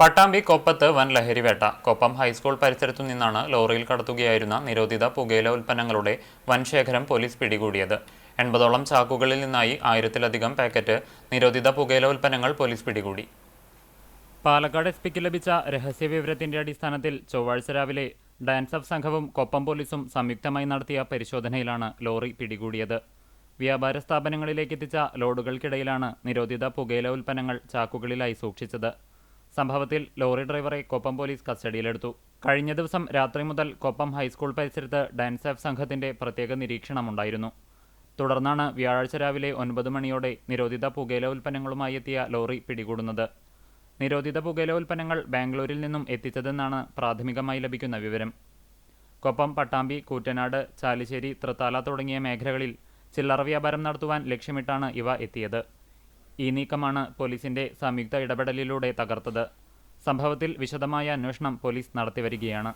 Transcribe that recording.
പട്ടാമ്പി കൊപ്പത്ത് വൻ ലഹരിവേട്ട കൊപ്പം ഹൈസ്കൂൾ പരിസരത്തു നിന്നാണ് ലോറിയിൽ കടത്തുകയായിരുന്ന നിരോധിത പുകയില ഉൽപ്പന്നങ്ങളുടെ വൻ ശേഖരം പോലീസ് പിടികൂടിയത്. എൺപതോളം ചാക്കുകളിൽ നിന്നായി ആയിരത്തിലധികം പാക്കറ്റ് നിരോധിത പുകയില ഉൽപ്പന്നങ്ങൾ പോലീസ് പിടികൂടി. പാലക്കാട് എസ് പിക്ക് ലഭിച്ച രഹസ്യവിവരത്തിന്റെ അടിസ്ഥാനത്തിൽ ചൊവ്വാഴ്ച രാവിലെ ഡാൻസ് ഓഫ് സംഘവും കൊപ്പം പോലീസും സംയുക്തമായി നടത്തിയ പരിശോധനയിലാണ് ലോറി പിടികൂടിയത്. വ്യാപാര സ്ഥാപനങ്ങളിലേക്ക് എത്തിച്ച ലോഡുകൾക്കിടയിലാണ് നിരോധിത പുകയില ഉൽപ്പന്നങ്ങൾ ചാക്കുകളിലായി സൂക്ഷിച്ചത്. സംഭവത്തിൽ ലോറി ഡ്രൈവറെ കൊപ്പം പോലീസ് കസ്റ്റഡിയിലെടുത്തു. കഴിഞ്ഞ ദിവസം രാത്രി മുതൽ കൊപ്പം ഹൈസ്കൂൾ പരിസരത്ത് ഡാൻസ് ആഫ് സംഘത്തിന്റെ പ്രത്യേക നിരീക്ഷണമുണ്ടായിരുന്നു. തുടർന്നാണ് വ്യാഴാഴ്ച രാവിലെ ഒൻപത് മണിയോടെ നിരോധിത പുകയില ഉൽപ്പന്നങ്ങളുമായി എത്തിയ ലോറി പിടികൂടുന്നത്. നിരോധിത പുകയില ഉൽപ്പന്നങ്ങൾ ബാംഗ്ലൂരിൽ നിന്നും എത്തിച്ചതെന്നാണ് പ്രാഥമികമായി ലഭിക്കുന്ന വിവരം. കൊപ്പം പട്ടാമ്പി കൂറ്റനാട് ചാലിശ്ശേരി തൃത്താല തുടങ്ങിയ മേഖലകളിൽ ചില്ലറ വ്യാപാരം നടത്തുവാൻ ലക്ഷ്യമിട്ടാണ് ഇവ എത്തിയത്. ഈ നീക്കമാണ് പോലീസിന്റെ സംയുക്ത ഇടപെടലിലൂടെ തകർത്തത്. സംഭവത്തിൽ വിശദമായ അന്വേഷണം പോലീസ് നടത്തിവരികയാണ്.